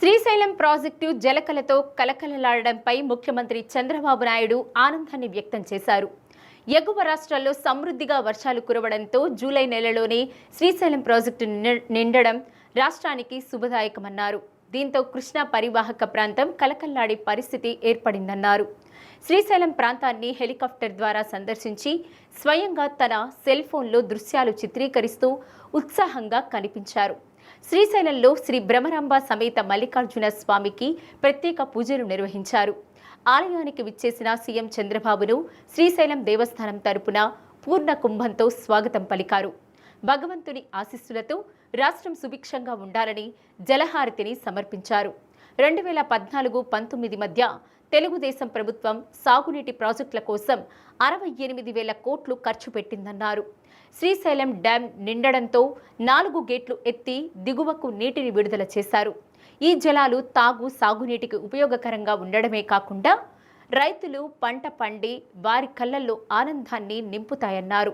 Srisailam project జలకలతో కలకలలాడడంపై ముఖ్యమంత్రి చంద్రబాబు నాయుడు ఆనందాన్ని వ్యక్తం చేశారు. ఎగువ రాష్ట్రాల్లో సమృద్ధిగా వర్షాలు కురవడంతో జూలై నెలలోనే శ్రీశైలం ప్రాజెక్టు నిండ- నిండడం రాష్ట్రానికి శుభదాయకమన్నారు. దీంతో కృష్ణా పరివాహక ప్రాంతం కలకల్లాడే పరిస్థితి ఏర్పడిందన్నారు. శ్రీశైలం ప్రాంతాన్ని హెలికాప్టర్ ద్వారా సందర్శించి స్వయంగా తన సెల్ ఫోన్లో దృశ్యాలు చిత్రీకరిస్తూ ఉత్సాహంగా కనిపించారు. శ్రీశైలంలో శ్రీ భ్రమరాంబ సమేత మల్లికార్జున స్వామికి ప్రత్యేక పూజలు నిర్వహించారు. ఆలయానికి విచ్చేసిన సీఎం చంద్రబాబును శ్రీశైలం దేవస్థానం తరపున పూర్ణ కుంభంతో స్వాగతం పలికారు. భగవంతుని ఆశీస్సులతో రాష్ట్రం సుభిక్షంగా ఉండాలని జలహారతిని సమర్పించారు. రెండు వేల పద్నాలుగు పంతొమ్మిది మధ్య తెలుగుదేశం ప్రభుత్వం సాగునీటి ప్రాజెక్టుల కోసం అరవై ఎనిమిది వేల కోట్లు ఖర్చు పెట్టిందన్నారు. శ్రీశైలం డ్యాం నిండడంతో నాలుగు గేట్లు ఎత్తి దిగువకు నీటిని విడుదల చేశారు. ఈ జలాలు తాగు సాగునీటికి ఉపయోగకరంగా ఉండడమే కాకుండా రైతులు పంట పండి వారి కళ్ళల్లో ఆనందాన్ని నింపుతాయన్నారు.